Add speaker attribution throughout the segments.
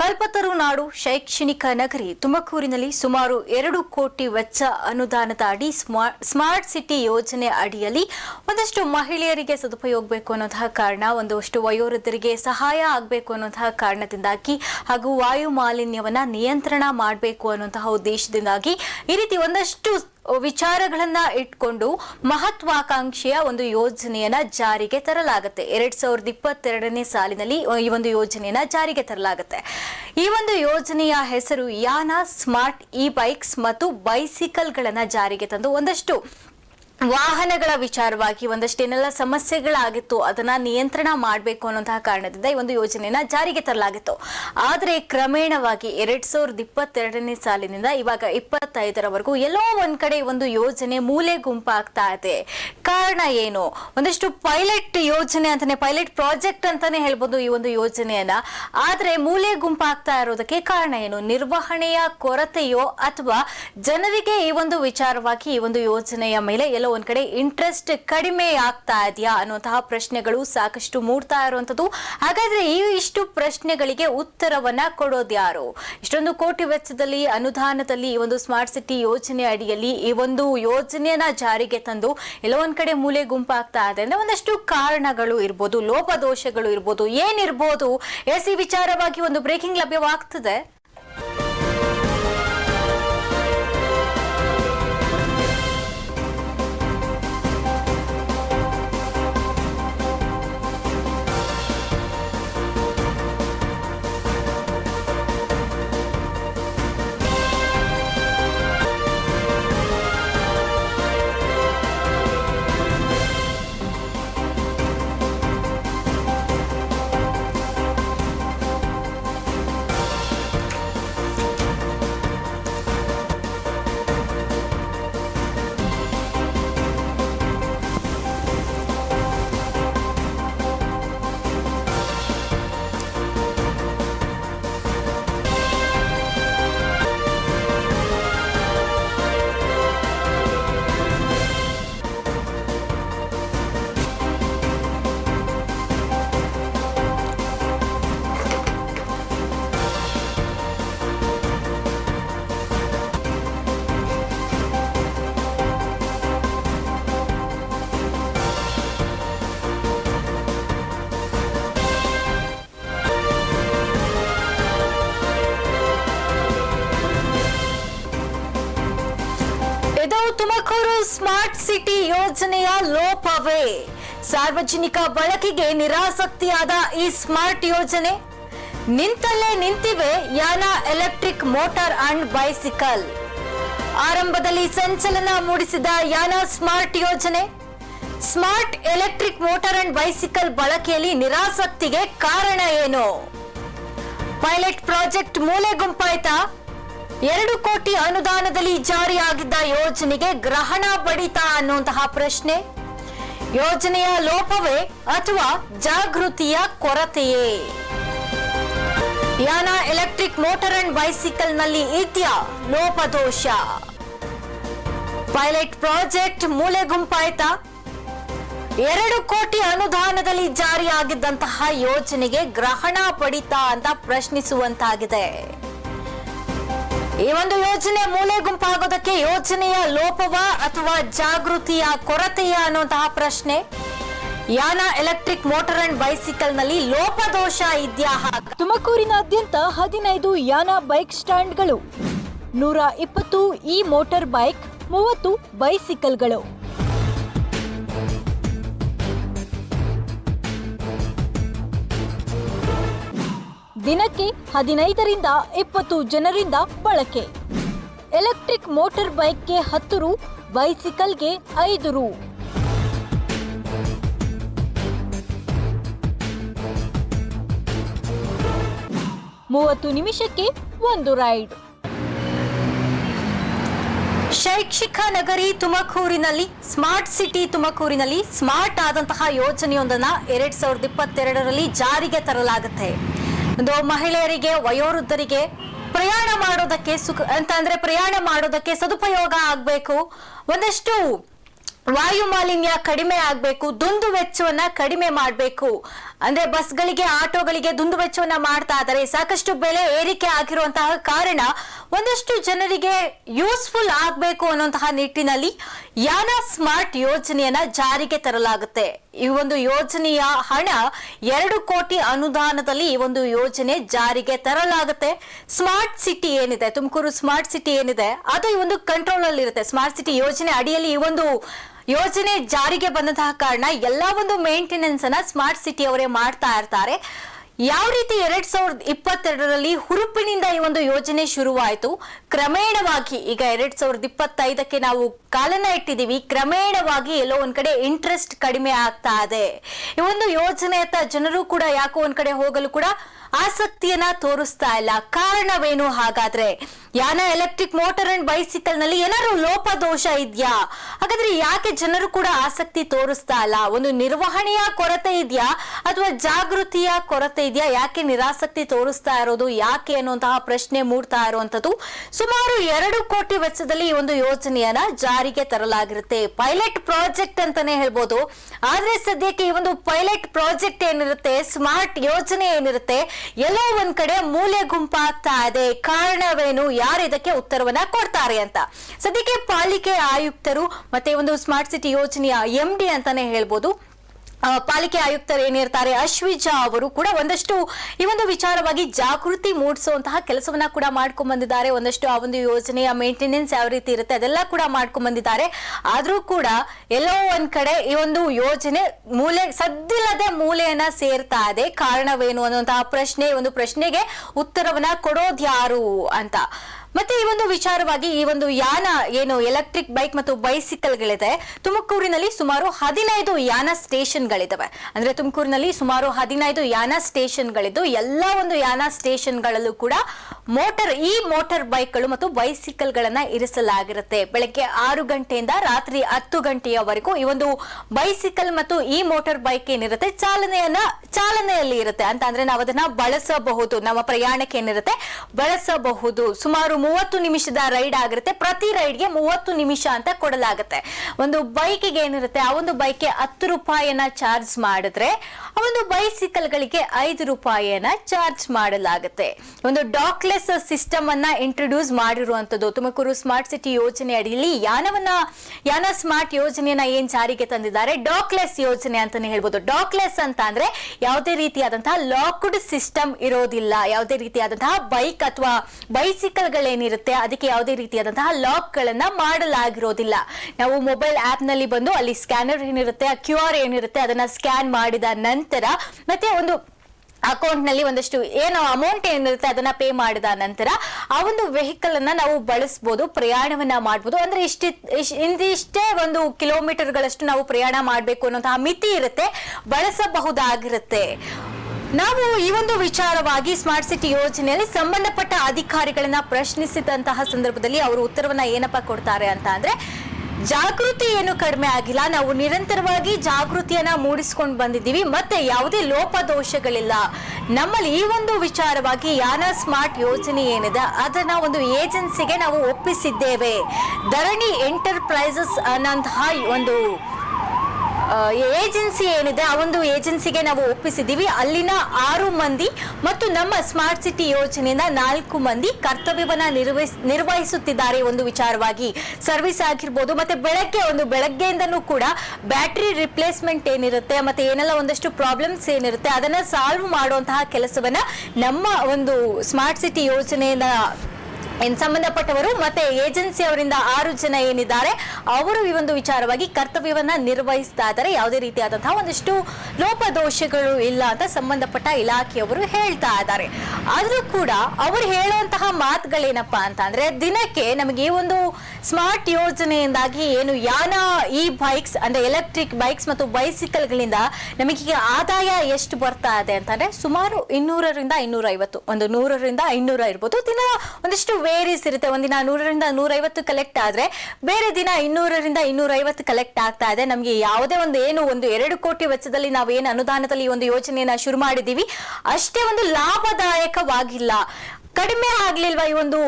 Speaker 1: ಕಲ್ಪತರು ನಾಡು ಶೈಕ್ಷಣಿಕ ನಗರಿ ತುಮಕೂರಿನಲ್ಲಿ ಸುಮಾರು ಎರಡು ಕೋಟಿ ವೆಚ್ಚ ಅನುದಾನದ ಅಡಿ ಸ್ಮಾ- ಸ್ಮಾರ್ಟ್ ಸಿಟಿ ಯೋಜನೆ ಅಡಿಯಲ್ಲಿ ಒಂದಷ್ಟು ಮಹಿಳೆಯರಿಗೆ ಸದುಪಯೋಗ ಬೇಕು ಅನ್ನೋಂತಹ ಕಾರಣ, ಒಂದಷ್ಟು ವಯೋವೃದ್ಧರಿಗೆ ಸಹಾಯ ಆಗಬೇಕು ಅನ್ನೋಂತಹ ಕಾರಣದಿಂದಾಗಿ ಹಾಗೂ ವಾಯು ಮಾಲಿನ್ಯವನ್ನು ನಿಯಂತ್ರಣ ಮಾಡಬೇಕು ಅನ್ನುವಂತಹ ಉದ್ದೇಶದಿಂದಾಗಿ ಈ ರೀತಿ ಒಂದಷ್ಟು ವಿಚಾರಗಳನ್ನ ಇಟ್ಕೊಂಡು ಮಹತ್ವಾಕಾಂಕ್ಷೆಯ ಒಂದು ಯೋಜನೆಯನ್ನ ಜಾರಿಗೆ ತರಲಾಗುತ್ತೆ. ಎರಡ್ ಸಾವಿರದ ಇಪ್ಪತ್ತೆರಡನೇ ಸಾಲಿನಲ್ಲಿ ಈ ಒಂದು ಯೋಜನೆಯನ್ನ ಜಾರಿಗೆ ತರಲಾಗುತ್ತೆ. ಈ ಒಂದು ಯೋಜನೆಯ ಹೆಸರು ಯಾನ ಸ್ಮಾರ್ಟ್ ಇ ಬೈಕ್ಸ್ ಮತ್ತು ಬೈಸಿಕಲ್ಗಳನ್ನ ಜಾರಿಗೆ ತಂದು ಒಂದಷ್ಟು ವಾಹನಗಳ ವಿಚಾರವಾಗಿ ಒಂದಷ್ಟೇನೆಲ್ಲ ಸಮಸ್ಯೆಗಳಾಗಿತ್ತು, ಅದನ್ನ ನಿಯಂತ್ರಣ ಮಾಡಬೇಕು ಅನ್ನೋಂತಹ ಕಾರಣದಿಂದ ಈ ಒಂದು ಯೋಜನೆಯನ್ನ ಜಾರಿಗೆ ತರಲಾಗಿತ್ತು. ಆದರೆ ಕ್ರಮೇಣವಾಗಿ ಎರಡ್ ಸಾವಿರದ ಇಪ್ಪತ್ತೆರಡನೇ ಸಾಲಿನಿಂದ ಇವಾಗ ಇಪ್ಪತ್ತೈದರವರೆಗೂ ಎಲ್ಲೋ ಒಂದ್ ಕಡೆ ಒಂದು ಯೋಜನೆ ಮೂಲೆ ಗುಂಪಾಗ್ತಾ ಇದೆ. ಕಾರಣ ಏನು? ಒಂದಷ್ಟು ಪೈಲಟ್ ಯೋಜನೆ ಅಂತಾನೆ, ಪೈಲಟ್ ಪ್ರಾಜೆಕ್ಟ್ ಅಂತಾನೆ ಹೇಳ್ಬೋದು ಈ ಒಂದು ಯೋಜನೆಯನ್ನ. ಆದ್ರೆ ಮೂಲೆ ಗುಂಪಾಗ್ತಾ ಇರೋದಕ್ಕೆ ಕಾರಣ ಏನು? ನಿರ್ವಹಣೆಯ ಕೊರತೆಯೋ ಅಥವಾ ಜನರಿಗೆ ಈ ಒಂದು ವಿಚಾರವಾಗಿ ಈ ಒಂದು ಯೋಜನೆಯ ಮೇಲೆ ಎಲ್ಲೋ ಒಂದ್ ಕಡೆ ಇಂಟ್ರೆಸ್ಟ್ ಕಡಿಮೆ ಆಗ್ತಾ ಇದೆಯಾ ಅನ್ನುವಂತಹ ಪ್ರಶ್ನೆಗಳು ಸಾಕಷ್ಟು ಮೂಡ್ತಾ ಇರುವಂತದ್ದು ಹಾಗಾದ್ರೆ ಈ ಇಷ್ಟು ಪ್ರಶ್ನೆಗಳಿಗೆ ಉತ್ತರವನ್ನ ಕೊಡೋದು ಯಾರು? ಇಷ್ಟೊಂದು ಕೋಟಿ ವೆಚ್ಚದಲ್ಲಿ, ಅನುದಾನದಲ್ಲಿ ಈ ಒಂದು ಸ್ಮಾರ್ಟ್ ಸಿಟಿ ಯೋಜನೆ ಅಡಿಯಲ್ಲಿ ಈ ಒಂದು ಯೋಜನೆಯನ್ನ ಜಾರಿಗೆ ತಂದು ಎಲ್ಲೋ ಒಂದ್ ಕಡೆ ಮೂಲೆ ಗುಂಪಾಗ್ತಾ ಇದೆ ಅಂದ್ರೆ ಒಂದಷ್ಟು ಕಾರಣಗಳು ಇರ್ಬೋದು, ಲೋಪದೋಷಗಳು ಇರ್ಬೋದು, ಏನಿರ್ಬೋದು? ಎಸ್ ಈ ವಿಚಾರವಾಗಿ ಒಂದು ಬ್ರೇಕಿಂಗ್ ಲಭ್ಯವಾಗ್ತದೆ. ಯೋಜನೆಯ ಲೋಪವೇ? ಸಾರ್ವಜನಿಕ ಬಳಕೆಗೆ ನಿರಾಸಕ್ತಿಯಾದ ಈ ಸ್ಮಾರ್ಟ್ ಯೋಜನೆ? ನಿಂತಲ್ಲೇ ನಿಂತಿವೆ ಯಾನ ಎಲೆಕ್ಟ್ರಿಕ್ ಮೋಟಾರ್ ಅಂಡ್ ಬೈಸಿಕಲ್. ಆರಂಭದಲ್ಲಿ ಸಂಚಲನ ಮೂಡಿಸಿದ ಯಾನ ಸ್ಮಾರ್ಟ್ ಯೋಜನೆ? Smart electric motor and bicycle ಬಳಕೆಯಲ್ಲಿ ನಿರಾಸಕ್ತಿಗೆ ಕಾರಣ ಏನು? ಪೈಲಟ್ ಪ್ರಾಜೆಕ್ಟ್ ಮೂಲೆ ಗುಂಪಾಯ್ತಾ ಎರಡು ಕೋಟಿ ಅನುದಾನದಲ್ಲಿ ಜಾರಿಯಾಗಿದ್ದ ಯೋಜನೆಗೆ ಗ್ರಹಣ ಬಡಿತ ಅನ್ನುವಂತಹ ಪ್ರಶ್ನೆ. ಯೋಜನೆಯ ಲೋಪವೇ ಅಥವಾ ಜಾಗೃತಿಯ ಕೊರತೆಯೇ? ಯಾನ ಎಲೆಕ್ಟ್ರಿಕ್ ಮೋಟರ್ ಅಂಡ್ ಬೈಸಿಕಲ್ನಲ್ಲಿ ಇದೆಯಾ ಲೋಪದೋಷ? ಪೈಲಟ್ ಪ್ರಾಜೆಕ್ಟ್ ಮೂಲೆ ಗುಂಪಾಯ್ತಾ? ಎರಡು ಕೋಟಿ ಅನುದಾನದಲ್ಲಿ ಜಾರಿಯಾಗಿದ್ದಂತಹ ಯೋಜನೆಗೆ ಗ್ರಹಣ ಪಡಿತ ಅಂತ ಪ್ರಶ್ನಿಸುವಂತಾಗಿದೆ. ಈ ಒಂದು ಯೋಜನೆ ಮೂಲೆ ಗುಂಪಾಗೋದಕ್ಕೆ ಯೋಜನೆಯ ಲೋಪವ ಅಥವಾ ಜಾಗೃತಿಯ ಕೊರತೆಯ ಅನ್ನುವಂತಹ ಪ್ರಶ್ನೆ. ಯಾನ ಎಲೆಕ್ಟ್ರಿಕ್ ಮೋಟರ್ ಅಂಡ್ ಬೈಸಿಕಲ್ನಲ್ಲಿ ಲೋಪದೋಷ ಇದೆಯಾ ತುಮಕೂರಿನಾದ್ಯಂತ ಹದಿನೈದು ಯಾನ ಬೈಕ್ ಸ್ಟ್ಯಾಂಡ್ಗಳು, ನೂರ ಇಪ್ಪತ್ತು ಈ ಮೋಟಾರ್ ಬೈಕ್, ಮೂವತ್ತು ಬೈಸಿಕಲ್ಗಳು. ದಿನಕ್ಕೆ ಹದಿನೈದರಿಂದ ಇಪ್ಪತ್ತು ಜನರಿಂದ ಬಳಕೆ. ಎಲೆಕ್ಟ್ರಿಕ್ ಮೋಟಾರ್ ಬೈಕ್ಗೆ ಹತ್ತು ರು, ಬೈಸಿಕಲ್ಗೆ ಐದು ರು. ಮೂವತ್ತು ನಿಮಿಷಕ್ಕೆ ಒಂದು ರೈಡ್. ಶೈಕ್ಷಿಕ ನಗರಿ ತುಮಕೂರಿನಲ್ಲಿ, ಸ್ಮಾರ್ಟ್ ಸಿಟಿ ತುಮಕೂರಿನಲ್ಲಿ ಸ್ಮಾರ್ಟ್ ಆದಂತಹ ಯೋಜನೆಯೊಂದನ್ನು ಎರಡ್ ಸಾವಿರದ ಇಪ್ಪತ್ತೆರಡರಲ್ಲಿ ಜಾರಿಗೆ ತರಲಾಗುತ್ತೆ. ಒಂದು ಮಹಿಳೆಯರಿಗೆ, ವಯೋವೃದ್ಧರಿಗೆ ಪ್ರಯಾಣ ಮಾಡೋದಕ್ಕೆ ಸುಖ, ಅಂತ ಅಂದ್ರೆ ಪ್ರಯಾಣ ಮಾಡೋದಕ್ಕೆ ಸದುಪಯೋಗ ಆಗ್ಬೇಕು. ಒಂದಷ್ಟು ವಾಯು ಮಾಲಿನ್ಯ ಕಡಿಮೆ ಆಗ್ಬೇಕು, ದುಂದು ವೆಚ್ಚವನ್ನ ಕಡಿಮೆ ಮಾಡಬೇಕು. ಅಂದ್ರೆ ಬಸ್ಗಳಿಗೆ, ಆಟೋಗಳಿಗೆ ದುಂದು ವೆಚ್ಚವನ್ನ ಮಾಡ್ತಾ ಇದ್ದಾರೆ. ಸಾಕಷ್ಟು ಬೆಲೆ ಏರಿಕೆ ಆಗಿರುವಂತಹ ಕಾರಣ ಒಂದಷ್ಟು ಜನರಿಗೆ ಯೂಸ್ಫುಲ್ ಆಗಬೇಕು ಅನ್ನುವಂತಹ ನಿಟ್ಟಿನಲ್ಲಿ ಯಾನ ಸ್ಮಾರ್ಟ್ ಯೋಜನೆಯನ್ನ ಜಾರಿಗೆ ತರಲಾಗುತ್ತೆ. ಈ ಒಂದು ಯೋಜನೆಯ ಹಣ ಎರಡು ಕೋಟಿ ಅನುದಾನದಲ್ಲಿ ಈ ಒಂದು ಯೋಜನೆ ಜಾರಿಗೆ ತರಲಾಗುತ್ತೆ. ಸ್ಮಾರ್ಟ್ ಸಿಟಿ ಏನಿದೆ, ತುಮಕೂರು ಸ್ಮಾರ್ಟ್ ಸಿಟಿ ಏನಿದೆ, ಅದು ಈ ಒಂದು ಕಂಟ್ರೋಲ್ ಅಲ್ಲಿ ಇರುತ್ತೆ ಸ್ಮಾರ್ಟ್ ಸಿಟಿ ಯೋಜನೆ ಅಡಿಯಲ್ಲಿ ಈ ಒಂದು ಯೋಜನೆ ಜಾರಿಗೆ ಬಂದಂತಹ ಕಾರಣ ಎಲ್ಲಾ ಒಂದು ಮೇಂಟೆನೆನ್ಸ್ ಅನ್ನ ಸ್ಮಾರ್ಟ್ ಸಿಟಿ ಅವರೇ ಮಾಡ್ತಾ ಇರ್ತಾರೆ. ಯಾವ ರೀತಿ ಎರಡ್ ಸಾವಿರದ ಇಪ್ಪತ್ತೆರಡರಲ್ಲಿ ಹುರುಪಿನಿಂದ ಈ ಒಂದು ಯೋಜನೆ ಶುರುವಾಯಿತು? ಕ್ರಮೇಣವಾಗಿ ಈಗ ಎರಡ್ ಸಾವಿರದ ಇಪ್ಪತ್ತೈದಕ್ಕೆ ನಾವು ಕಾಲನ ಇಟ್ಟಿದೀವಿ ಕ್ರಮೇಣವಾಗಿ ಎಲ್ಲೋ ಒಂದ್ ಕಡೆ ಇಂಟ್ರೆಸ್ಟ್ ಕಡಿಮೆ ಆಗ್ತಾ ಇದೆ. ಈ ಒಂದು ಯೋಜನೆಯತ್ತ ಜನರು ಕೂಡ ಯಾಕೋ ಒಂದ್ ಕಡೆ ಹೋಗಲು ಕೂಡ ಆಸಕ್ತಿಯನ್ನ ತೋರಿಸ್ತಾ ಇಲ್ಲ. ಕಾರಣವೇನು? ಹಾಗಾದ್ರೆ ಯಾನ ಎಲೆಕ್ಟ್ರಿಕ್ ಮೋಟರ್ ಅಂಡ್ ಬೈಸಿಕಲ್ನಲ್ಲಿ ಏನಾದ್ರು ಲೋಪದೋಷ ಇದೆಯಾ? ಹಾಗಾದ್ರೆ ಯಾಕೆ ಜನರು ಕೂಡ ಆಸಕ್ತಿ ತೋರಿಸ್ತಾ ಇಲ್ಲ? ಒಂದು ನಿರ್ವಹಣೆಯ ಕೊರತೆ ಇದೆಯಾ? ಅಥವಾ ಜಾಗೃತಿಯ ಕೊರತೆ ಇದೆಯಾ? ಯಾಕೆ ನಿರಾಸಕ್ತಿ ತೋರಿಸ್ತಾ ಇರೋದು? ಯಾಕೆ ಅನ್ನುವಂತಹ ಪ್ರಶ್ನೆ ಮೂಡ್ತಾ ಇರುವಂತದ್ದು ಸುಮಾರು ಎರಡು ಕೋಟಿ ವೆಚ್ಚದಲ್ಲಿ ಈ ಒಂದು ಯೋಜನೆಯನ್ನ ಜಾರಿಗೆ ತರಲಾಗಿರುತ್ತೆ. ಪೈಲಟ್ ಪ್ರಾಜೆಕ್ಟ್ ಅಂತಾನೆ ಹೇಳ್ಬೋದು. ಆದ್ರೆ ಸದ್ಯಕ್ಕೆ ಈ ಒಂದು ಪೈಲಟ್ ಪ್ರಾಜೆಕ್ಟ್ ಏನಿರುತ್ತೆ, ಸ್ಮಾರ್ಟ್ ಯೋಜನೆ ಏನಿರುತ್ತೆ, ಎಲ್ಲೋ ಒಂದ್ ಕಡೆ ಮೂಲೆ ಗುಂಪಾಗ್ತಾ ಇದೆ. ಕಾರಣವೇನು? ಯಾರು ಇದಕ್ಕೆ ಉತ್ತರವನ್ನ ಕೊಡ್ತಾರೆ ಅಂತ. ಸದ್ಯಕ್ಕೆ ಪಾಲಿಕೆ ಆಯುಕ್ತರು ಮತ್ತೆ ಒಂದು ಸ್ಮಾರ್ಟ್ ಸಿಟಿ ಯೋಜನೆಯ ಎಂ ಡಿ ಅಂತಾನೆ ಹೇಳ್ಬೋದು. ಪಾಲಿಕೆ ಆಯುಕ್ತರು ಏನಿರ್ತಾರೆ ಅಶ್ವಿಜಾ ಅವರು ಕೂಡ ಒಂದಷ್ಟು ಈ ಒಂದು ವಿಚಾರವಾಗಿ ಜಾಗೃತಿ ಮೂಡಿಸುವಂತಹ ಕೆಲಸವನ್ನ ಕೂಡ ಮಾಡ್ಕೊಂಡ್ ಬಂದಿದ್ದಾರೆ ಒಂದಷ್ಟು ಆ ಒಂದು ಯೋಜನೆಯ ಮೇಂಟೆನೆನ್ಸ್ ಯಾವ ರೀತಿ ಇರುತ್ತೆ ಅದೆಲ್ಲ ಕೂಡ ಮಾಡ್ಕೊಂಡ್ ಬಂದಿದ್ದಾರೆ ಆದ್ರೂ ಕೂಡ ಎಲ್ಲೋ ಒಂದ್ ಕಡೆ ಈ ಒಂದು ಯೋಜನೆ ಮೂಲೆ ಸದ್ದಿಲ್ಲದೆ ಮೂಲೆಯನ್ನ ಸೇರ್ತಾ ಇದೆ. ಕಾರಣವೇನು ಅನ್ನುವಂತಹ ಪ್ರಶ್ನೆ ಒಂದು ಪ್ರಶ್ನೆಗೆ ಉತ್ತರವನ್ನ ಕೊಡೋದ್ಯಾರು ಅಂತ. ಮತ್ತೆ ಈ ಒಂದು ವಿಚಾರವಾಗಿ ಈ ಒಂದು ಯಾನ ಏನು ಎಲೆಕ್ಟ್ರಿಕ್ ಬೈಕ್ ಮತ್ತು ಬೈಸಿಕಲ್ಗಳಿದೆ ತುಮಕೂರಿನಲ್ಲಿ ಸುಮಾರು ಹದಿನೈದು ಯಾನ ಸ್ಟೇಷನ್ಗಳಿದಾವೆ ಅಂದ್ರೆ ತುಮಕೂರಿನಲ್ಲಿ ಸುಮಾರು ಹದಿನೈದು ಯಾನ ಸ್ಟೇಷನ್ಗಳಿದ್ದು ಎಲ್ಲ ಒಂದು ಯಾನ ಸ್ಟೇಷನ್ಗಳಲ್ಲೂ ಕೂಡ ಮೋಟರ್ ಈ ಮೋಟಾರ್ ಬೈಕ್ಗಳು ಮತ್ತು ಬೈಸಿಕಲ್ಗಳನ್ನ ಇರಿಸಲಾಗಿರುತ್ತೆ. ಬೆಳಗ್ಗೆ ಆರು ಗಂಟೆಯಿಂದ ರಾತ್ರಿ ಹತ್ತು ಗಂಟೆಯವರೆಗೂ ಈ ಒಂದು ಬೈಸಿಕಲ್ ಮತ್ತು ಈ ಮೋಟರ್ ಬೈಕ್ ಏನಿರುತ್ತೆ, ಚಾಲನೆಯನ್ನ ಚಾಲನೆಯಲ್ಲಿ ಇರುತ್ತೆ ಅಂತ ಅಂದ್ರೆ ನಾವು ಅದನ್ನ ಬಳಸಬಹುದು, ನಮ್ಮ ಪ್ರಯಾಣಕ್ಕೆ ಏನಿರುತ್ತೆ, ಬಳಸಬಹುದು. ಸುಮಾರು ಮೂವತ್ತು ನಿಮಿಷದ ರೈಡ್ ಆಗಿರುತ್ತೆ. ಪ್ರತಿ ರೈಡ್ಗೆ ಮೂವತ್ತು ನಿಮಿಷ ಅಂತ ಕೊಡಲಾಗುತ್ತೆ. ಒಂದು ಬೈಕಿಗೆ ಏನಿರುತ್ತೆ, ಆ ಒಂದು ಬೈಕ್ಗೆ ಹತ್ತು ರೂಪಾಯಿಯನ್ನ ಚಾರ್ಜ್ ಮಾಡಿದ್ರೆ, ಆ ಒಂದು ಬೈಸಿಕಲ್ಗಳಿಗೆ ಐದು ರೂಪಾಯಿಯನ್ನ ಚಾರ್ಜ್ ಮಾಡಲಾಗುತ್ತೆ. ಒಂದು ಡಾಕ್ಲೆಸ್ ಸಿಸ್ಟಮ್ ಅನ್ನ ಇಂಟ್ರೊಡ್ಯೂಸ್ ಮಾಡಿರುವಂತದ್ದು ತುಮಕೂರು ಸ್ಮಾರ್ಟ್ ಸಿಟಿ ಯೋಜನೆ ಅಡಿಯಲ್ಲಿ ಯಾನವನ್ನ, ಯಾನ ಸ್ಮಾರ್ಟ್ ಯೋಜನೆಯನ್ನ ಏನ್ ಜಾರಿಗೆ ತಂದಿದ್ದಾರೆ? ಡಾಕ್ಲೆಸ್ ಯೋಜನೆ ಅಂತಾನೆ ಹೇಳ್ಬೋದು. ಡಾಕ್ಲೆಸ್ ಅಂತ ಅಂದ್ರೆ ಯಾವುದೇ ರೀತಿಯಾದಂತಹ ಲಾಕ್ಡ್ ಸಿಸ್ಟಮ್ ಇರೋದಿಲ್ಲ. ಯಾವುದೇ ರೀತಿಯಾದಂತಹ ಬೈಕ್ ಅಥವಾ ಬೈಸಿಕಲ್ ಗಳೇನಿರುತ್ತೆ ಅದಕ್ಕೆ ಯಾವುದೇ ರೀತಿಯಾದಂತಹ ಲಾಕ್ ಗಳನ್ನ ಮಾಡಲಾಗಿರೋದಿಲ್ಲ. ನಾವು ಮೊಬೈಲ್ ಆಪ್ನಲ್ಲಿ ಬಂದು ಅಲ್ಲಿ ಸ್ಕ್ಯಾನರ್ ಏನಿರುತ್ತೆ, ಆ ಕ್ಯೂ ಆರ್ ಏನಿರುತ್ತೆ, ಅದನ್ನ ಸ್ಕ್ಯಾನ್ ಮಾಡಿದ ನಂತರ ಮತ್ತೆ ಒಂದು ಅಕೌಂಟ್ನಲ್ಲಿ ಒಂದಷ್ಟು ಏನು ಅಮೌಂಟ್ ಏನಿರುತ್ತೆ, ಅದನ್ನ ಪೇ ಮಾಡಿದ ನಂತರ ಆ ಒಂದು ವೆಹಿಕಲ್ ಅನ್ನ ನಾವು ಬಳಸ್ಬೋದು, ಪ್ರಯಾಣವನ್ನ ಮಾಡ್ಬೋದು. ಅಂದ್ರೆ ಇಷ್ಟ ಇಂದಿಷ್ಟೇ ಒಂದು ಕಿಲೋಮೀಟರ್ ಗಳಷ್ಟು ನಾವು ಪ್ರಯಾಣ ಮಾಡಬೇಕು ಅನ್ನೋಂತಹ ಮಿತಿ ಇರುತ್ತೆ, ಬಳಸಬಹುದಾಗಿರುತ್ತೆ. ನಾವು ಈ ಒಂದು ವಿಚಾರವಾಗಿ ಸ್ಮಾರ್ಟ್ ಸಿಟಿ ಯೋಜನೆಯಲ್ಲಿ ಸಂಬಂಧಪಟ್ಟ ಅಧಿಕಾರಿಗಳನ್ನ ಪ್ರಶ್ನಿಸಿದಂತಹ ಸಂದರ್ಭದಲ್ಲಿ ಅವರು ಉತ್ತರವನ್ನ ಏನಪ್ಪ ಕೊಡ್ತಾರೆ ಅಂತ ಅಂದ್ರೆ, ಜಾಗೃತಿ ಏನು ಕಡಿಮೆ ಆಗಿಲ್ಲ, ನಾವು ನಿರಂತರವಾಗಿ ಜಾಗೃತಿಯನ್ನ ಮೂಡಿಸ್ಕೊಂಡು ಬಂದಿದ್ದೀವಿ, ಮತ್ತೆ ಯಾವುದೇ ಲೋಪದೋಷಗಳಿಲ್ಲ. ನಮ್ಮಲ್ಲಿ ಈ ಒಂದು ವಿಚಾರವಾಗಿ ಯಾನ ಸ್ಮಾರ್ಟ್ ಯೋಜನೆ ಏನಿದೆ, ಅದನ್ನ ಒಂದು ಏಜೆನ್ಸಿಗೆ ನಾವು ಒಪ್ಪಿಸಿದ್ದೇವೆ. ಧರಣಿ ಎಂಟರ್ಪ್ರೈಸಸ್ ಅನ್ನಂತಹ ಒಂದು ಏಜೆನ್ಸಿ ಏನಿದೆ, ಆ ಒಂದು ಏಜೆನ್ಸಿಗೆ ನಾವು ಒಪ್ಪಿಸಿದ್ದೀವಿ. ಅಲ್ಲಿನ ಆರು ಮಂದಿ ಮತ್ತು ನಮ್ಮ ಸ್ಮಾರ್ಟ್ ಸಿಟಿ ಯೋಜನೆಯಿಂದ ನಾಲ್ಕು ಮಂದಿ ಕರ್ತವ್ಯವನ್ನು ನಿರ್ವಹಿಸ್, ನಿರ್ವಹಿಸುತ್ತಿದ್ದಾರೆ ಒಂದು ವಿಚಾರವಾಗಿ. ಸರ್ವಿಸ್ ಆಗಿರ್ಬೋದು, ಮತ್ತೆ ಬೆಳಗ್ಗೆ ಒಂದು ಬೆಳಗ್ಗೆಯಿಂದನೂ ಕೂಡ ಬ್ಯಾಟ್ರಿ ರಿಪ್ಲೇಸ್ಮೆಂಟ್ ಏನಿರುತ್ತೆ, ಮತ್ತೆ ಏನೆಲ್ಲ ಒಂದಷ್ಟು ಪ್ರಾಬ್ಲಮ್ಸ್ ಏನಿರುತ್ತೆ, ಅದನ್ನ ಸಾಲ್ವ್ ಮಾಡುವಂತಹ ಕೆಲಸವನ್ನ ನಮ್ಮ ಒಂದು ಸ್ಮಾರ್ಟ್ ಸಿಟಿ ಯೋಜನೆಯಿಂದ ಏನ್ ಸಂಬಂಧಪಟ್ಟವರು ಮತ್ತೆ ಏಜೆನ್ಸಿ ಅವರಿಂದ ಆರು ಜನ ಏನಿದ್ದಾರೆ, ಅವರು ಈ ಒಂದು ವಿಚಾರವಾಗಿ ಕರ್ತವ್ಯವನ್ನ ನಿರ್ವಹಿಸ್ತಾ ಇದ್ದಾರೆ. ಯಾವುದೇ ರೀತಿಯಾದಂತಹ ಒಂದಿಷ್ಟು ಲೋಪದೋಷಗಳು ಇಲ್ಲ ಅಂತ ಸಂಬಂಧಪಟ್ಟ ಇಲಾಖೆಯವರು ಹೇಳ್ತಾ ಇದ್ದಾರೆ. ಆದ್ರೂ ಕೂಡ ಅವರು ಹೇಳುವಂತಹ ಮಾತುಗಳೇನಪ್ಪಾ ಅಂತ ಅಂದ್ರೆ, ದಿನಕ್ಕೆ ನಮಗೆ ಈ ಒಂದು ಸ್ಮಾರ್ಟ್ ಯೋಜನೆಯಿಂದಾಗಿ ಏನು ಯಾನ ಈ ಬೈಕ್ಸ್ ಅಂದ್ರೆ ಎಲೆಕ್ಟ್ರಿಕ್ ಬೈಕ್ಸ್ ಮತ್ತು ಬೈಸಿಕಲ್ ಗಳಿಂದ ನಮಗೀಗ ಆದಾಯ ಎಷ್ಟು ಬರ್ತಾ ಇದೆ ಅಂತಂದ್ರೆ ಸುಮಾರು ಇನ್ನೂರರಿಂದ ಇನ್ನೂರ ಐವತ್ತು ಒಂದು ನೂರರಿಂದ ಇನ್ನೂರ ಇರ್ಬೋದು. ದಿನ ಒಂದಿಷ್ಟು ವೇರೀಸ್ ಇರುತ್ತೆ ಒಂದಿನ ನೂರರಿಂದ ನೂರೈವತ್ತು ಕಲೆಕ್ಟ್ ಆದ್ರೆ ಬೇರೆ ದಿನ ಇನ್ನೂರರಿಂದ ಇನ್ನೂರೈವತ್ತು ಕಲೆಕ್ಟ್ ಆಗ್ತಾ ಇದೆ. ನಮಗೆ ಯಾವುದೇ ಒಂದು ಏನು ಒಂದು ಎರಡು ಕೋಟಿ ವೆಚ್ಚದಲ್ಲಿ ನಾವು ಏನು ಅನುದಾನದಲ್ಲಿ ಒಂದು ಯೋಜನೆಯನ್ನ ಶುರು ಮಾಡಿದೀವಿ ಅಷ್ಟೇ ಒಂದು ಲಾಭದಾಯಕವಾಗಿಲ್ಲ. ಕಡಿಮೆ ಆಗ್ಲಿಲ್ವಾ ಈ ಒಂದು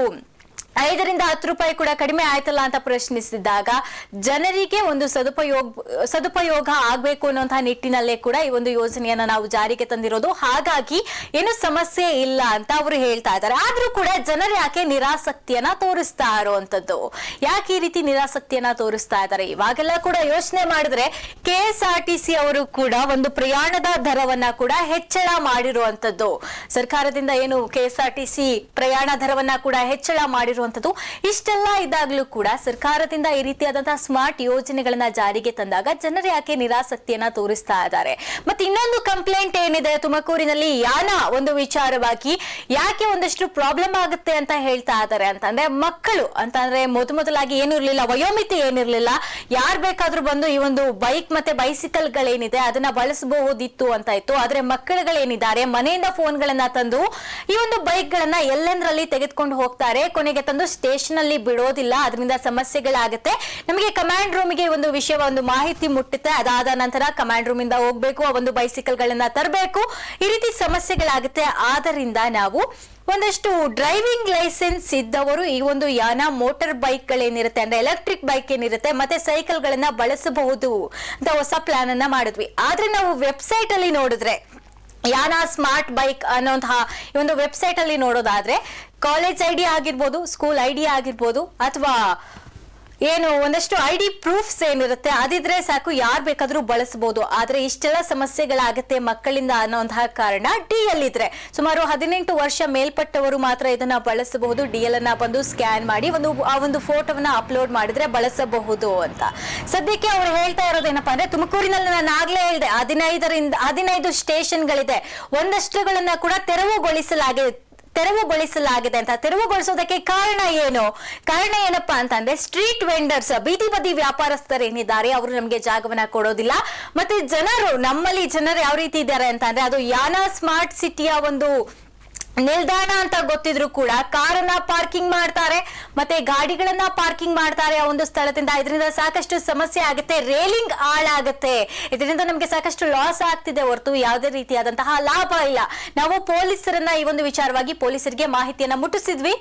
Speaker 1: ಐದರಿಂದ ಹತ್ತು ರೂಪಾಯಿ ಕೂಡ ಕಡಿಮೆ ಆಯ್ತಲ್ಲ ಅಂತ ಪ್ರಶ್ನಿಸಿದಾಗ ಜನರಿಗೆ ಒಂದು ಸದುಪಯೋಗ ಸದುಪಯೋಗ ಆಗ್ಬೇಕು ಅನ್ನುವಂತಹ ನಿಟ್ಟಿನಲ್ಲೇ ಕೂಡ ಈ ಒಂದು ಯೋಜನೆಯನ್ನ ನಾವು ಜಾರಿಗೆ ತಂದಿರೋದು. ಹಾಗಾಗಿ ಏನು ಸಮಸ್ಯೆ ಇಲ್ಲ ಅಂತ ಅವರು ಹೇಳ್ತಾ ಇದ್ದಾರೆ. ಆದ್ರೂ ಕೂಡ ಜನರು ಯಾಕೆ ನಿರಾಸಕ್ತಿಯನ್ನ ತೋರಿಸ್ತಾ ಇರುವಂತದ್ದು? ಯಾಕೆ ಈ ರೀತಿ ನಿರಾಸಕ್ತಿಯನ್ನ ತೋರಿಸ್ತಾ ಇದ್ದಾರೆ? ಇವಾಗೆಲ್ಲ ಕೂಡ ಯೋಚನೆ ಮಾಡಿದ್ರೆ ಕೆ ಅವರು ಕೂಡ ಒಂದು ಪ್ರಯಾಣದ ದರವನ್ನ ಕೂಡ ಹೆಚ್ಚಳ ಮಾಡಿರುವಂತದ್ದು. ಸರ್ಕಾರದಿಂದ ಏನು ಕೆ ಪ್ರಯಾಣ ದರವನ್ನ ಕೂಡ ಹೆಚ್ಚಳ ಮಾಡಿರುವಂತದ್ದು ಇಷ್ಟೆಲ್ಲ ಇದಾಗ್ಲೂ ಕೂಡ ಸರ್ಕಾರದಿಂದ ಈ ರೀತಿಯಾದಂತಹ ಸ್ಮಾರ್ಟ್ ಯೋಜನೆಗಳನ್ನ ಜಾರಿಗೆ ತಂದಾಗ ಜನರು ಯಾಕೆ ನಿರಾಸಕ್ತಿಯನ್ನ ತೋರಿಸ್ತಾ ಇದ್ದಾರೆ. ಮತ್ತೆ ಇನ್ನೊಂದು ಕಂಪ್ಲೇಂಟ್ ಏನಿದೆ ತುಮಕೂರಿನಲ್ಲಿ? ಯಾನ ಒಂದು ವಿಚಾರವಾಗಿ ಯಾಕೆ ಒಂದಷ್ಟು ಪ್ರಾಬ್ಲಮ್ ಆಗುತ್ತೆ ಅಂತ ಹೇಳ್ತಾ ಇದ್ದಾರೆ ಅಂತಂದ್ರೆ ಮಕ್ಕಳು ಅಂತಂದ್ರೆ ಮೊದ ಮೊದಲಾಗಿ ಏನು ಇರಲಿಲ್ಲ, ವಯೋಮಿತಿ ಏನಿರ್ಲಿಲ್ಲ ಯಾರು ಬೇಕಾದ್ರೂ ಬಂದು ಈ ಒಂದು ಬೈಕ್ ಮತ್ತೆ ಬೈಸಿಕಲ್ ಗಳೇನಿದೆ ಅದನ್ನ ಬಳಸಬಹುದಿತ್ತು ಅಂತ ಇತ್ತು. ಆದ್ರೆ ಮಕ್ಕಳುಗಳೇನಿದ್ದಾರೆ ಮನೆಯಿಂದ ಫೋನ್ಗಳನ್ನ ತಂದು ಈ ಒಂದು ಬೈಕ್ ಗಳನ್ನ ಎಲ್ಲೆಂದ್ರಲ್ಲಿ ತೆಗೆದುಕೊಂಡು ಹೋಗ್ತಾರೆ, ಕೊನೆಗೆ ತಂದು ಸ್ಟೇಷನ್ ಅಲ್ಲಿ ಬಿಡೋದಿಲ್ಲ, ಅದರಿಂದ ಸಮಸ್ಯೆಗಳಾಗುತ್ತೆ. ನಮಗೆ ಕಮಾಂಡ್ ರೂಮಿಗೆ ಒಂದು ವಿಷಯ ಒಂದು ಮಾಹಿತಿ ಮುಟ್ಟುತ್ತೆ ಅದಾದ ನಂತರ ಕಮಾಂಡ್ ರೂಮ್ ಇಂದ ಹೋಗ್ಬೇಕು, ಆ ಒಂದು ಬೈಸಿಕಲ್ ಗಳನ್ನ ತರಬೇಕು, ಈ ರೀತಿ ಸಮಸ್ಯೆಗಳಾಗುತ್ತೆ. ಆದ್ದರಿಂದ ನಾವು ಒಂದಷ್ಟು ಡ್ರೈವಿಂಗ್ ಲೈಸೆನ್ಸ್ ಇದ್ದವರು ಈ ಒಂದು ಯಾನ ಮೋಟರ್ ಬೈಕ್ ಗಳೇನಿರುತ್ತೆ, ಅಂದ್ರೆ ಎಲೆಕ್ಟ್ರಿಕ್ ಬೈಕ್ ಏನಿರುತ್ತೆ, ಮತ್ತೆ ಸೈಕಲ್ ಗಳನ್ನ ಬಳಸಬಹುದು ಅಂತ ಹೊಸ ಪ್ಲಾನ್ ಅನ್ನ ಮಾಡಿದ್ವಿ. ಆದ್ರೆ ನಾವು ವೆಬ್ಸೈಟ್ ಅಲ್ಲಿ ನೋಡಿದ್ರೆ ಯಾನ ಸ್ಮಾರ್ಟ್ ಬೈಕ್ ಅನ್ನೋಂತಹ ಈ ಒಂದು ವೆಬ್ಸೈಟ್ ಅಲ್ಲಿ ನೋಡೋದಾದ್ರೆ ಕಾಲೇಜ್ ಐಡಿ ಆಗಿರ್ಬೋದು ಸ್ಕೂಲ್ ಐಡಿ ಆಗಿರ್ಬೋದು, ಅಥವಾ ಏನು, ಒಂದಷ್ಟು ಐ ಡಿ ಪ್ರೂಫ್ಸ್ ಏನಿರುತ್ತೆ, ಅದಿದ್ರೆ ಸಾಕು ಯಾರು ಬೇಕಾದ್ರೂ ಬಳಸಬಹುದು ಆದ್ರೆ ಇಷ್ಟೆಲ್ಲ ಸಮಸ್ಯೆಗಳಾಗುತ್ತೆ ಮಕ್ಕಳಿಂದ ಅನ್ನೋಂತಹ ಕಾರಣ ಡಿ ಎಲ್ ಇದ್ರೆ ಸುಮಾರು ಹದಿನೆಂಟು ವರ್ಷ ಮೇಲ್ಪಟ್ಟವರು ಮಾತ್ರ ಇದನ್ನ ಬಳಸಬಹುದು. ಡಿ ಎಲ್ ಅನ್ನ ಬಂದು ಸ್ಕ್ಯಾನ್ ಮಾಡಿ ಒಂದು, ಆ ಒಂದು ಫೋಟೋವನ್ನ ಅಪ್ಲೋಡ್ ಮಾಡಿದ್ರೆ ಬಳಸಬಹುದು ಅಂತ. ಸದ್ಯಕ್ಕೆ ಅವ್ರು ಹೇಳ್ತಾ ಇರೋದೇನಪ್ಪಾ ಅಂದ್ರೆ, ತುಮಕೂರಿನಲ್ಲಿ ನಾನು ಆಗ್ಲೇ ಹೇಳಿದೆ, ಹದಿನೈದರಿಂದ, ಹದಿನೈದು ಸ್ಟೇಷನ್ಗಳಿದೆ. ಒಂದಷ್ಟುಗಳನ್ನ ಕೂಡ ತೆರವುಗೊಳಿಸಲಾಗಿದೆ ತೆರವುಗೊಳಿಸಲಾಗಿದೆ ಅಂತ. ತೆರವುಗೊಳಿಸೋದಕ್ಕೆ ಕಾರಣ ಏನು? ಕಾರಣ ಏನಪ್ಪಾ ಅಂತಂದ್ರೆ ಸ್ಟ್ರೀಟ್ ವೆಂಡರ್ಸ್ ಬೀದಿ ಬದಿ ವ್ಯಾಪಾರಸ್ಥರು ಏನಿದ್ದಾರೆ, ಅವರು ನಮಗೆ ಜಾಗವನ್ನ ಕೊಡೋದಿಲ್ಲ. ಮತ್ತೆ ಜನರು, ನಮ್ಮಲ್ಲಿ ಜನರು ಯಾವ ರೀತಿ ಇದ್ದಾರೆ ಅಂತ ಅಂದ್ರೆ ಅದು ಯಾನ ಸ್ಮಾರ್ಟ್ ಸಿಟಿಯ ಒಂದು ನಿಲ್ದಾಣ ಅಂತ ಗೊತ್ತಿದ್ರು ಕೂಡ ಕಾರನ್ನ ಪಾರ್ಕಿಂಗ್ ಮಾಡ್ತಾರೆ, ಮತ್ತೆ ಗಾಡಿಗಳನ್ನ ಪಾರ್ಕಿಂಗ್ ಮಾಡ್ತಾರೆ ಆ ಒಂದು ಸ್ಥಳದಿಂದ. ಇದರಿಂದ ಸಾಕಷ್ಟು ಸಮಸ್ಯೆ ಆಗುತ್ತೆ, ರೇಲಿಂಗ್ ಹಾಳಾಗುತ್ತೆ. ಇದರಿಂದ ನಮಗೆ ಸಾಕಷ್ಟು ಲಾಸ್ ಆಗ್ತಿದೆ ಹೊರತು ಯಾವುದೇ ರೀತಿಯಾದಂತಹ ಲಾಭ ಇಲ್ಲ. ನಾವು ಪೊಲೀಸರನ್ನ ಈ ಒಂದು ವಿಚಾರವಾಗಿ ಪೊಲೀಸರಿಗೆ ಮಾಹಿತಿಯನ್ನ ಮುಟ್ಟಿಸಿದ್ವಿ.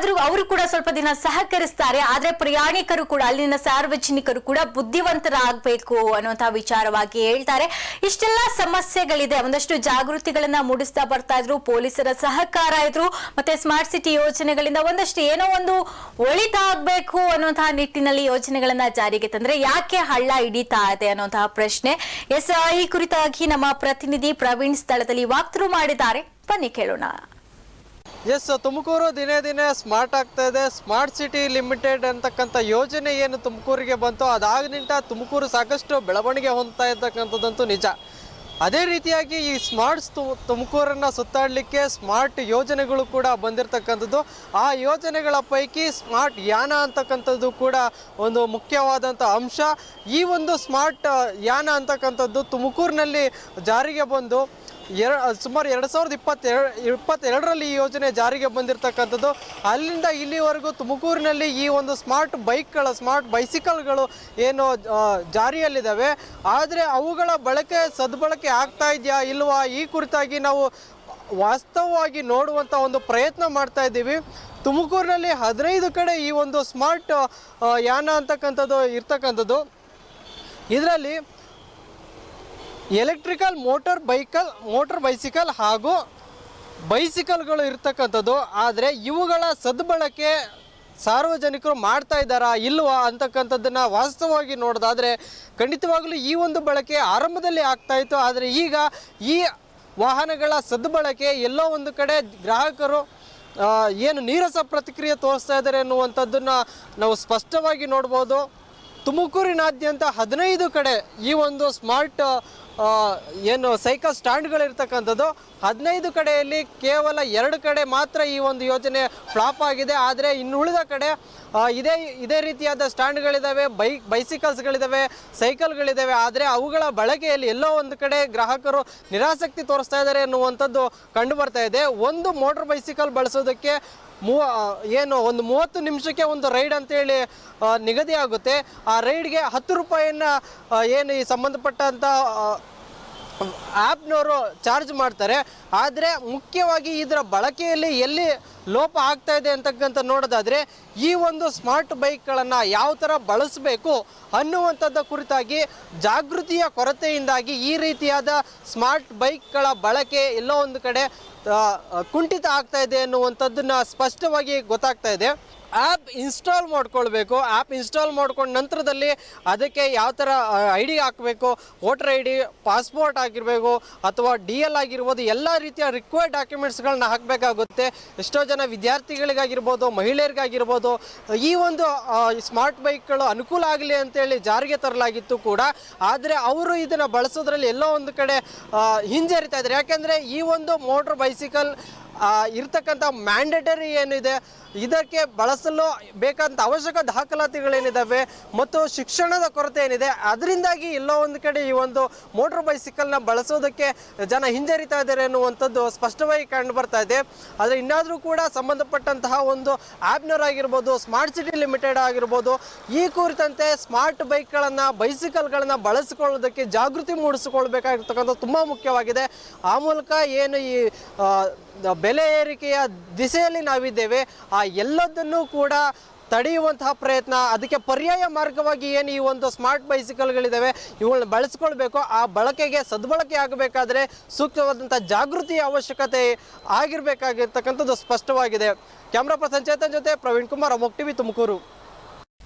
Speaker 1: ಆದ್ರೂ ಅವರು ಕೂಡ ಸ್ವಲ್ಪ ದಿನ ಸಹಕರಿಸ್ತಾರೆ. ಆದ್ರೆ ಪ್ರಯಾಣಿಕರು ಕೂಡ, ಅಲ್ಲಿನ ಸಾರ್ವಜನಿಕರು ಕೂಡ ಬುದ್ಧಿವಂತರಾಗಬೇಕು ಅನ್ನುವಂತಹ ವಿಚಾರವಾಗಿ ಹೇಳ್ತಾರೆ. ಇಷ್ಟೆಲ್ಲ ಸಮಸ್ಯೆಗಳಿದೆ. ಒಂದಷ್ಟು ಜಾಗೃತಿಗಳನ್ನ ಮೂಡಿಸ್ತಾ ಬರ್ತಾ ಇದ್ರು. ಪೊಲೀಸರ ಸಹಕಾರ ಇದ್ರು. ಮತ್ತೆ ಸ್ಮಾರ್ಟ್ ಸಿಟಿ ಯೋಜನೆಗಳಿಂದ ಒಂದಷ್ಟು ಏನೋ ಒಂದು ಒಳಿತಾಗಬೇಕು ಅನ್ನುವಂತಹ ನಿಟ್ಟಿನಲ್ಲಿ ಯೋಜನೆಗಳನ್ನ ಜಾರಿಗೆ ತಂದ್ರೆ ಯಾಕೆ ಹಳ್ಳ ಹಿಡಿತಾ ಇದೆ ಅನ್ನುವಂತಹ ಪ್ರಶ್ನೆ. ಎಸ್ ಈ ಕುರಿತಾಗಿ ನಮ್ಮ ಪ್ರತಿನಿಧಿ ಪ್ರವೀಣ್ ಸ್ಥಳದಲ್ಲಿ ವಾಕ್ತರು ಮಾಡಿದ್ದಾರೆ. ಬನ್ನಿ ಕೇಳೋಣ.
Speaker 2: ಎಸ್ ತುಮಕೂರು ದಿನೇ ದಿನೇ ಸ್ಮಾರ್ಟ್ ಆಗ್ತಾ ಇದೆ. ಸ್ಮಾರ್ಟ್ ಸಿಟಿ ಲಿಮಿಟೆಡ್ ಅಂತಕ್ಕಂಥ ಯೋಜನೆ ಏನು ತುಮಕೂರಿಗೆ ಬಂತು ಅದಾಗನಿಂದ ತುಮಕೂರು ಸಾಕಷ್ಟು ಬೆಳವಣಿಗೆ ಹೊಂದ್ತಾ ಇರ್ತಕ್ಕಂಥದ್ದಂತೂ ನಿಜ. ಅದೇ ರೀತಿಯಾಗಿ ಈ ಸ್ಮಾರ್ಟ್ಸ್ ತು, ತುಮಕೂರನ್ನು ಸುತ್ತಾಡಲಿಕ್ಕೆ ಸ್ಮಾರ್ಟ್ ಯೋಜನೆಗಳು ಕೂಡ ಬಂದಿರತಕ್ಕಂಥದ್ದು. ಆ ಯೋಜನೆಗಳ ಪೈಕಿ ಸ್ಮಾರ್ಟ್ ಯಾನ ಅಂತಕ್ಕಂಥದ್ದು ಕೂಡ ಒಂದು ಮುಖ್ಯವಾದಂಥ ಅಂಶ. ಈ ಒಂದು ಸ್ಮಾರ್ಟ್ ಯಾನ ಅಂತಕ್ಕಂಥದ್ದು ತುಮಕೂರಿನಲ್ಲಿ ಜಾರಿಗೆ ಬಂದು ಎರ ಸುಮಾರು ಎರಡು ಸಾವಿರದ ಇಪ್ಪತ್ತೆರಡು ಇಪ್ಪತ್ತೆರಡರಲ್ಲಿ ಈ ಯೋಜನೆ ಜಾರಿಗೆ ಬಂದಿರತಕ್ಕಂಥದ್ದು. ಅಲ್ಲಿಂದ ಇಲ್ಲಿವರೆಗೂ ತುಮಕೂರಿನಲ್ಲಿ ಈ ಒಂದು ಸ್ಮಾರ್ಟ್ ಬೈಕ್ಗಳ, ಸ್ಮಾರ್ಟ್ ಬೈಸಿಕಲ್ಗಳು ಏನು ಜಾರಿಯಲ್ಲಿದ್ದಾವೆ. ಆದರೆ ಅವುಗಳ ಬಳಕೆ ಸದ್ಬಳಕೆ ಆಗ್ತಾ ಇದೆಯಾ ಇಲ್ವಾ? ಈ ಕುರಿತಾಗಿ ನಾವು ವಾಸ್ತವವಾಗಿ ನೋಡುವಂಥ ಒಂದು ಪ್ರಯತ್ನ ಮಾಡ್ತಾ ಇದ್ದೀವಿ. ತುಮಕೂರಿನಲ್ಲಿ ಹದಿನೈದು ಕಡೆ ಈ ಒಂದು ಸ್ಮಾರ್ಟ್ ಯಾನ ಅಂತಕ್ಕಂಥದ್ದು ಇರ್ತಕ್ಕಂಥದ್ದು. ಇದರಲ್ಲಿ electrical, motor, bicycle, motor bicycle ಹಾಗೂ ಬೈಸಿಕಲ್ಗಳು ಇರ್ತಕ್ಕಂಥದ್ದು. ಆದರೆ ಇವುಗಳ ಸದ್ಬಳಕೆ ಸಾರ್ವಜನಿಕರು ಮಾಡ್ತಾ ಇದ್ದಾರಾ ಇಲ್ವಾ ಅಂತಕ್ಕಂಥದ್ದನ್ನು ವಾಸ್ತವವಾಗಿ ನೋಡೋದಾದರೆ ಖಂಡಿತವಾಗಲೂ ಈ ಒಂದು ಬಳಕೆ ಆರಂಭದಲ್ಲಿ ಆಗ್ತಾ ಇತ್ತು. ಆದರೆ ಈಗ ಈ ವಾಹನಗಳ ಸದ್ಬಳಕೆ ಎಲ್ಲೋ ಒಂದು ಕಡೆ ಗ್ರಾಹಕರು ಏನು ನೀರಸ ಪ್ರತಿಕ್ರಿಯೆ ತೋರಿಸ್ತಾ ಇದ್ದಾರೆ ಎನ್ನುವಂಥದ್ದನ್ನು ನಾವು ಸ್ಪಷ್ಟವಾಗಿ ನೋಡ್ಬೋದು. ತುಮಕೂರಿನಾದ್ಯಂತ ಹದಿನೈದು ಕಡೆ ಈ ಒಂದು ಸ್ಮಾರ್ಟ್ ಏನು ಸೈಕಲ್ ಸ್ಟ್ಯಾಂಡ್ಗಳಿರ್ತಕ್ಕಂಥದ್ದು, ಹದಿನೈದು ಕಡೆಯಲ್ಲಿ ಕೇವಲ ಎರಡು ಕಡೆ ಮಾತ್ರ ಈ ಒಂದು ಯೋಜನೆ ಫ್ಲಾಪ್ ಆಗಿದೆ. ಆದರೆ ಇನ್ನುಳಿದ ಕಡೆ ಇದೇ ಇದೇ ರೀತಿಯಾದ ಸ್ಟ್ಯಾಂಡ್ಗಳಿದ್ದಾವೆ ಬೈಕ್ ಬೈಸಿಕಲ್ಸ್ಗಳಿದ್ದಾವೆ ಸೈಕಲ್ಗಳಿದ್ದಾವೆ ಆದರೆ ಅವುಗಳ ಬಳಕೆಯಲ್ಲಿ ಎಲ್ಲೋ ಒಂದು ಕಡೆ ಗ್ರಾಹಕರು ನಿರಾಸಕ್ತಿ ತೋರಿಸ್ತಾ ಇದ್ದಾರೆ ಅನ್ನುವಂಥದ್ದು ಕಂಡು ಬರ್ತಾ ಇದೆ. ಒಂದು ಮೋಟ್ರ್ ಬೈಸಿಕಲ್ ಬಳಸೋದಕ್ಕೆ ಮೂವ ಏನು, ಒಂದು ಮೂವತ್ತು ನಿಮಿಷಕ್ಕೆ ಒಂದು ರೈಡ್ ಅಂತೇಳಿ ನಿಗದಿ ಆಗುತ್ತೆ. ಆ ರೈಡ್ಗೆ ಹತ್ತು ರೂಪಾಯಿಯನ್ನು ಏನು ಈ ಸಂಬಂಧಪಟ್ಟಂಥ ಆ್ಯಪ್ನವರು ಚಾರ್ಜ್ ಮಾಡ್ತಾರೆ. ಆದರೆ ಮುಖ್ಯವಾಗಿ ಇದರ ಬಳಕೆಯಲ್ಲಿ ಎಲ್ಲಿ ಲೋಪ ಆಗ್ತಾ ಇದೆ ಅಂತಕ್ಕಂಥ ನೋಡೋದಾದರೆ, ಈ ಒಂದು ಸ್ಮಾರ್ಟ್ ಬೈಕ್ಗಳನ್ನು ಯಾವ ಥರ ಬಳಸಬೇಕು ಅನ್ನುವಂಥದ್ದು ಕುರಿತಾಗಿ ಜಾಗೃತಿಯ ಕೊರತೆಯಿಂದಾಗಿ ಈ ರೀತಿಯಾದ ಸ್ಮಾರ್ಟ್ ಬೈಕ್ಗಳ ಬಳಕೆ ಎಲ್ಲೋ ಒಂದು ಕಡೆ ಕುಂಠಿತ ಆಗ್ತಾ ಇದೆ ಅನ್ನುವಂಥದ್ದನ್ನು ಸ್ಪಷ್ಟವಾಗಿ ಗೊತ್ತಾಗ್ತಾ ಇದೆ. ಆ್ಯಪ್ ಇನ್ಸ್ಟಾಲ್ ಮಾಡ್ಕೊಳ್ಬೇಕು ಆ್ಯಪ್ ಇನ್ಸ್ಟಾಲ್ ಮಾಡ್ಕೊಂಡ ನಂತರದಲ್ಲಿ ಅದಕ್ಕೆ ಯಾವ ಥರ ಐ ಡಿ ಹಾಕಬೇಕು, ವೋಟರ್ ಐ ಡಿ, ಪಾಸ್ಪೋರ್ಟ್ ಆಗಿರಬೇಕು, ಅಥವಾ ಡಿ ಎಲ್ ಆಗಿರ್ಬೋದು, ಎಲ್ಲ ರೀತಿಯ ರಿಕ್ವೈರ್ಡ್ ಡಾಕ್ಯುಮೆಂಟ್ಸ್ಗಳನ್ನ ಹಾಕಬೇಕಾಗುತ್ತೆ. ಎಷ್ಟೋ ಜನ ವಿದ್ಯಾರ್ಥಿಗಳಿಗಾಗಿರ್ಬೋದು, ಮಹಿಳೆಯರಿಗಾಗಿರ್ಬೋದು, ಈ ಒಂದು ಸ್ಮಾರ್ಟ್ ಬೈಕ್ಗಳು ಅನುಕೂಲ ಆಗಲಿ ಅಂತೇಳಿ ಜಾರಿಗೆ ತರಲಾಗಿತ್ತು ಕೂಡ. ಆದರೆ ಅವರು ಇದನ್ನು ಬಳಸೋದ್ರಲ್ಲಿ ಎಲ್ಲೋ ಒಂದು ಕಡೆ ಹಿಂಜರಿತಾ ಇದ್ದಾರೆ. ಯಾಕೆಂದರೆ ಈ ಒಂದು ಮೋಟ್ರ್ ಬೈಸಿಕಲ್ ಇರ್ತಕ್ಕಂಥ ಮ್ಯಾಂಡೇಟರಿ ಏನಿದೆ, ಇದಕ್ಕೆ ಬಳಸಲು ಬೇಕಾದಂಥ ಅವಶ್ಯಕ ದಾಖಲಾತಿಗಳೇನಿದ್ದಾವೆ ಮತ್ತು ಶಿಕ್ಷಣದ ಕೊರತೆ ಏನಿದೆ, ಅದರಿಂದಾಗಿ ಎಲ್ಲೋ ಒಂದು ಕಡೆ ಈ ಒಂದು ಮೋಟ್ರ್ ಬೈಸಿಕಲ್ನ ಬಳಸೋದಕ್ಕೆ ಜನ ಹಿಂಜರಿತಾ ಇದ್ದಾರೆ ಅನ್ನುವಂಥದ್ದು ಸ್ಪಷ್ಟವಾಗಿ ಕಂಡು ಬರ್ತಾ ಇದೆ. ಆದರೆ ಇನ್ನಾದರೂ ಕೂಡ ಸಂಬಂಧಪಟ್ಟಂತಹ ಒಂದು ಆ್ಯಪ್ನವರಾಗಿರ್ಬೋದು ಸ್ಮಾರ್ಟ್ ಸಿಟಿ ಲಿಮಿಟೆಡ್ ಆಗಿರ್ಬೋದು, ಈ ಕುರಿತಂತೆ ಸ್ಮಾರ್ಟ್ ಬೈಕ್ಗಳನ್ನು ಬೈಸಿಕಲ್ಗಳನ್ನು ಬಳಸಿಕೊಳ್ಳೋದಕ್ಕೆ ಜಾಗೃತಿ ಮೂಡಿಸಿಕೊಳ್ಬೇಕಾಗಿರ್ತಕ್ಕಂಥ ತುಂಬ ಮುಖ್ಯವಾಗಿದೆ. ಆ ಮೂಲಕ ಏನು ಈ ಬೆಲೆ ಏರಿಕೆಯ ದಿಸೆಯಲ್ಲಿ ನಾವಿದ್ದೇವೆ, ಆ ಎಲ್ಲದನ್ನು ಕೂಡ ತಡೆಯುವಂತಹ ಪ್ರಯತ್ನ, ಅದಕ್ಕೆ ಪರ್ಯಾಯ ಮಾರ್ಗವಾಗಿ ಏನು ಈ ಒಂದು ಸ್ಮಾರ್ಟ್ ಬೈಸಿಕಲ್ಗಳಿದ್ದಾವೆ ಇವುಗಳನ್ನ ಬಳಸ್ಕೊಳ್ಬೇಕು, ಆ ಬಳಕೆಗೆ ಸದ್ಬಳಕೆ ಆಗಬೇಕಾದ್ರೆ ಸೂಕ್ತವಾದಂಥ ಜಾಗೃತಿಯ ಅವಶ್ಯಕತೆ ಆಗಿರಬೇಕಾಗಿರ್ತಕ್ಕಂಥದ್ದು ಸ್ಪಷ್ಟವಾಗಿದೆ. ಕ್ಯಾಮ್ರಾ ಪರ್ಸನ್ ಚೇತನ್ ಜೊತೆ ಪ್ರವೀಣ್ ಕುಮಾರ್, ಅಮೋಕ್ ಟಿವಿ ತುಮಕೂರು.